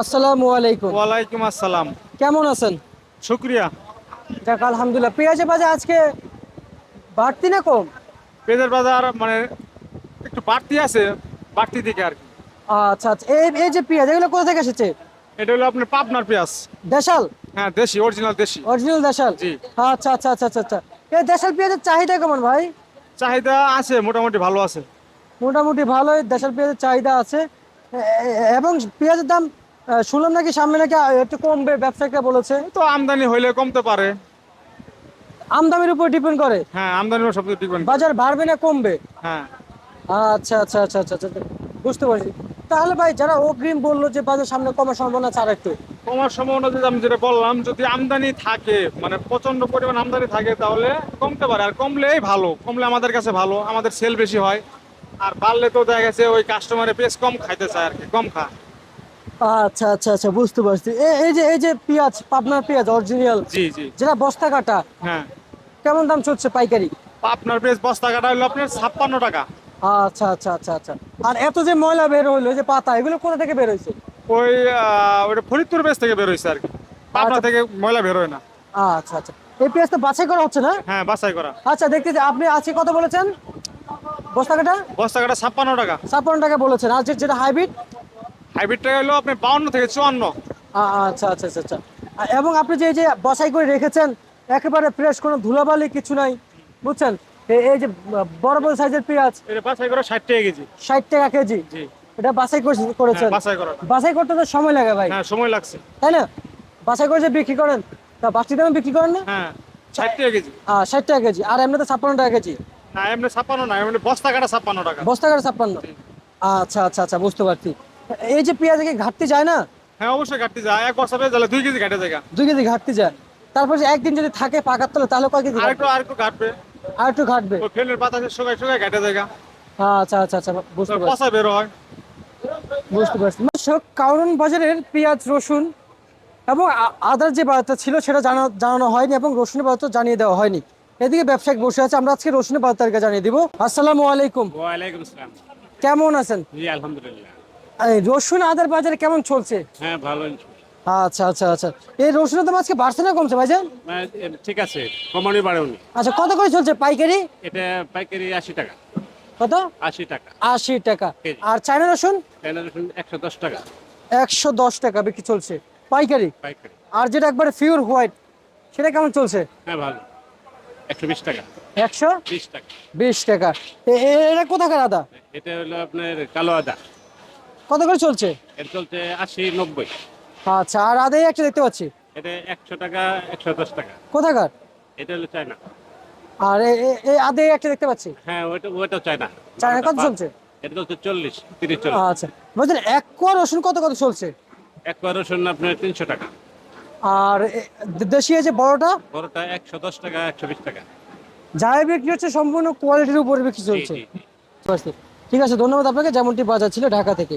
আসসালামু আলাইকুম। ওয়ালাইকুম আসসালাম। কেমন আছেন? শুক্রিয়া। যাক আলহামদুলিল্লাহ। পেঁয়াজের বাজার আজকে বাড়তি না কম? পেঁয়াজের বাজার মানে একটু বাড়তি আছে বাড়তি দিকে আর কি। আচ্ছা আচ্ছা। এই এই যে পেঁয়াজ এগুলো কোথা থেকে এসেছে? এটা হলো আপনার পাবনার পেঁয়াজ। দেশাল? হ্যাঁ দেশি অরিজিনাল দেশি। অরিজিনাল দেশাল? জি। আচ্ছা আচ্ছা আচ্ছা আচ্ছা আচ্ছা। এই দেশাল পেঁয়াজের চাহিদা কেমন ভাই? চাহিদা আছে মোটামুটি ভালো আছে। মোটামুটি ভালোই। দেশাল পেঁয়াজের চাহিদা আছে। এবং পেঁয়াজের দাম শুনলাম নাকি সামনে নাকি একটু কমবে ব্যবসায়িকরা বলেছে। তো আমদানি হইলে কমতে পারে। আমদানির উপর ডিপেন্ড করে। হ্যাঁ আমদানির সব ডিপেন্ড বাজার বাড়বে না কমবে? হ্যাঁ। আচ্ছা আচ্ছা আচ্ছা আচ্ছা আচ্ছা বুঝতে পারছি। তাহলে ভাই যারা অগ্রিম বলল যে বাজার সামনে কমার সম্ভাবনা আছে আর একটু কমার সম্ভাবনা যদি আমি যেটা বললাম যদি আমদানি থাকে মানে প্রচণ্ড পরিমাণ আমদানি থাকে তাহলে কমতে পারে। আর কমলেই ভালো কমলে আমাদের কাছে ভালো আমাদের সেল বেশি হয়। আর বাড়লে তো দেখা গেছে ওই কাস্টমারে বেশ কম খাইতে চায় আর কি কম খা আচ্ছা আচ্ছা আচ্ছা বুঝতে পারছি। এই যে এই যে পেঁয়াজ পাবনার পেঁয়াজ অরিজিনাল জি জি। যেটা বস্তা কাটা হ্যাঁ। কেমন দাম চলছে পাইকারি? আপনার বেশ বস্তা কাটা হলো আপনার ছাপ্পান্ন টাকা। আচ্ছা আচ্ছা আচ্ছা আচ্ছা। আর এত যে ময়লা বের হইল যে পাতা এগুলো কোথা থেকে বের হয়েছে ওই ওইটা ফরিদপুর বেশ থেকে বের হয়েছে আর কি। পাবনা থেকে ময়লা বের হয় না। আচ্ছা আচ্ছা। এই পেঁয়াজ তো বাছাই করা হচ্ছে না? হ্যাঁ বাছাই করা। আচ্ছা দেখতে আপনি আজকে কত বলেছেন? বস্তা কাটা? বস্তা কাটা ছাপ্পান্ন টাকা। ছাপ্পান্ন টাকা বলেছেন। আর যেটা হাইব্রিড হাইব্রিড টাকা হলো আপনি বাউন্ন থেকে চুয়ান্ন। আচ্ছা আচ্ছা আচ্ছা আচ্ছা। এবং আপনি যে যে বসাই করে রেখেছেন একেবারে ফ্রেশ কোনো ধুলাবালি কিছু নাই বুঝছেন? এই যে বড় বড় সাইজের পেঁয়াজ। এটা বাছাই করা ষাট টাকা কেজি। ষাট টাকা কেজি? জি। এটা বাছাই করেছেন হ্যাঁ, বাছাই করা। বাছাই করতে তো সময় লাগে ভাই। হ্যাঁ সময় লাগছে। তাই না? বাছাই করে যে বিক্রি করেন তা বাড়তি দামে বিক্রি করেন না? হ্যাঁ ষাট টাকা কেজি। আহ, ষাট টাকা কেজি। আর এমনিতে ছাপ্পান্ন টাকা কেজি? না এমনি ছাপ্পান্ন না এমনি বস্তা কাটা ছাপ্পান্ন টাকা। বস্তা করে ছাপ্পান্ন? আচ্ছা আচ্ছা আচ্ছা বুঝতে পারছি। এই যে পেঁয়াজ কি ঘাটতি যায় না? হ্যাঁ অবশ্যই কাটতে যায়। এক বস্তা পেয়ে তাহলে দুই কেজি কাটে যায় দুই কেজি ঘাটতি যায়। তারপর একদিন যদি থাকে পাকার তলে তাহলে কয় কেজি আর ঘাটবে? একটু আর একটু কাটবে আর একটু ঘাটবে? ওই ফেলের বাতাসে শুকায় শুকায় কাটে যায় আচ্ছা আচ্ছা আচ্ছা বুঝতে পারছি। পচা বের হয়। বুঝতে পারছি। দর্শক কারণ বাজারের পেঁয়াজ রসুন এবং আদার যে বাজারটা ছিল সেটা জানা জানানো হয়নি এবং রসুনের বাজারটা জানিয়ে দেওয়া হয়নি। এদিকে ব্যবসায়িক বসে আছে আমরা আজকে রসুনের বাজার তালিকা জানিয়ে দিব। আসসালামু আলাইকুম। ওয়ালাইকুম আসসালাম। কেমন আছেন? জি আলহামদুলিল্লাহ। রসুন আদার বাজারে কেমন চলছে? হ্যাঁ ভালো আচ্ছা আচ্ছা আচ্ছা। এই রসুনের দাম আজকে বাড়ছে না কমছে ভাইজান? মানে, ঠিক আছে কমানি বাড়েওনি আচ্ছা কত করে চলছে পাইকারি? এটা পাইকারি আশি টাকা। কত? আশি টাকা। আশি টাকা। আর চায়না রসুন? চাইনা রসুন একশো দশ টাকা। একশো দশ টাকা বিক্রি চলছে। পাইকারি? পাইকারি। আর যেটা একবারে পিওর হোয়াইট সেটা কেমন চলছে? হ্যাঁ ভালো। একশো বিশ টাকা। একশো? বিশ টাকা। বিশ টাকা। এটা কোথাকার আদা? এটা হলো আপনার কালো আদা। কত করে চলছে? এটা চলছে আশি নব্বই। আচ্ছা আর আদাই একটা দেখতে পাচ্ছি। এটা একশো টাকা একশো দশ টাকা। কোথাকার? এটা হলো চায়না। আর এই আদে একটা দেখতে পাচ্ছি। হ্যাঁ ওইটা ওটা চায়না। চায়না কত চলছে? এটা চলছে চল্লিশ তিরিশ চল্লিশ। আচ্ছা বলছেন এক কোয়া রসুন কত কত চলছে? এক কোয়া রসুন আপনার তিনশো টাকা। আর দেশি যে বড়টা? বড়টা একশো দশ টাকা একশো বিশ টাকা। যাই বিক্রি হচ্ছে সম্পূর্ণ কোয়ালিটির উপরে বিক্রি চলছে। ঠিক আছে ধন্যবাদ আপনাকে। যেমনটি বাজার ছিল ঢাকা থেকে।